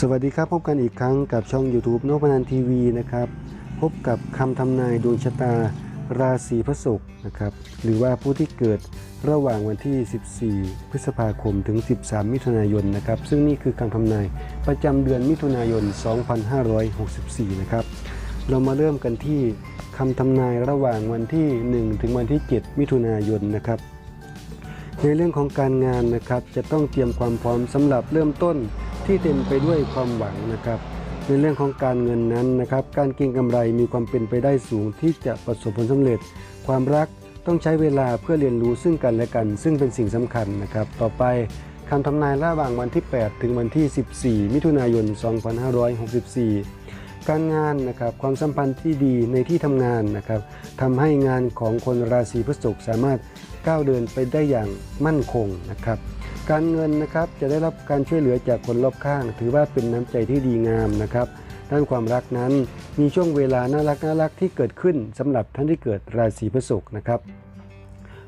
สวัสดีครับพบกันอีกครั้งกับช่อง YouTube นพนันทีวีนะครับ พบกับคำทำนายดวงชะตาราศีพฤษภนะครับ หรือว่าผู้ที่เกิดระหว่างวันที่ 14 พฤษภาคมถึง 13 มิถุนายนนะครับ ซึ่งนี่คือคำทำนายประจำเดือนมิถุนายน 2564 นะครับ เรามาเริ่มกันที่คำทำนายระหว่างวันที่ 1 ถึงวันที่ 7 มิถุนายนนะครับ ในเรื่องของการงานนะครับจะต้องเตรียมความพร้อมสำหรับเริ่มต้น ที่เต็มไปด้วยความหวังนะครับ ในเรื่องของการเงินนั้นนะครับ การเก็งกำไรมีความเป็นไปได้สูงที่จะประสบผลสำเร็จ ความรักต้องใช้เวลาเพื่อเรียนรู้ซึ่งกันและกัน ซึ่งเป็นสิ่งสำคัญนะครับ ต่อไปคำทำนายระหว่างวันที่ 8 ถึงวันที่ 14 มิถุนายน 2564 การงานนะครับความสัมพันธ์ที่ดีในที่ทำงานนะครับทำให้งานของคนราศีพฤษภสามารถก้าวเดินไปได้อย่างมั่นคงนะครับ การเงินนะครับจะได้รับการช่วยเหลือจากคนรอบข้าง ถือว่าเป็นน้ำใจที่ดีงามนะครับด้านความรักนั้นมีช่วงเวลาน่ารักน่ารักที่เกิดขึ้นสำหรับท่านที่เกิดราศีพฤษภนะครับ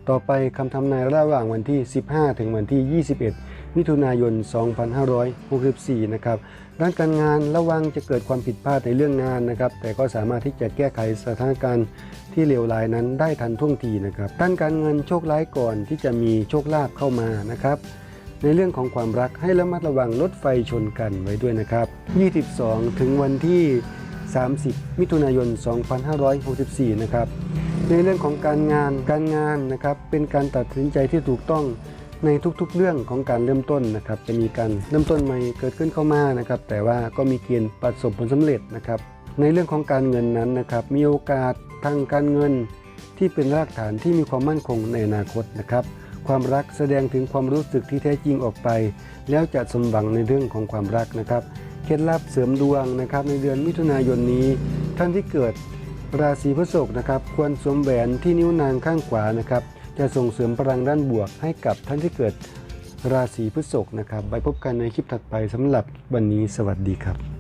ต่อไปคำทำนายระหว่างวันที่ 15 ถึงวันที่ 21 มิถุนายน 2564 นะครับด้านการงานระวังจะเกิดความผิดพลาดในเรื่องงานนะครับ แต่ก็สามารถที่จะแก้ไขสถานการณ์ที่เลวร้ายนั้นได้ทันท่วงทีนะครับด้านการเงินโชคร้ายก่อนที่จะมีโชคลาภเข้ามานะครับ ในเรื่องของความรักให้ระมัดระวังรถไฟชนกันไว้ด้วยนะครับ 22 ถึงวันที่ 30 มิถุนายน 2564 นะครับ ในเรื่องของการงานการงานนะครับเป็นการตัดสินใจที่ถูกต้องในทุกๆ เรื่องของการเริ่มต้นนะครับจะมีการเริ่มต้นใหม่เกิดขึ้นเข้ามานะครับแต่ว่าก็มีเกณฑ์ประสบผลสำเร็จนะครับในเรื่องของการเงินนั้นนะครับมีโอกาสทางการเงินที่เป็นรากฐานที่มีความมั่นคงในอนาคตนะครับ ความรักแสดงถึงความรู้สึกที่แท้จริงออกไป แล้วจะสมหวังในเรื่องของความรักนะครับ เคล็ดลับเสริมดวงนะครับ ในเดือนมิถุนายนนี้ ท่านที่เกิดราศีพฤษภนะครับ ควรสวมแหวนที่นิ้วนางข้างขวานะครับ จะส่งเสริมพลังด้านบวกให้กับท่านที่เกิดราศีพฤษภนะครับ ไปพบกันในคลิปถัดไปสำหรับวันนี้สวัสดีครับ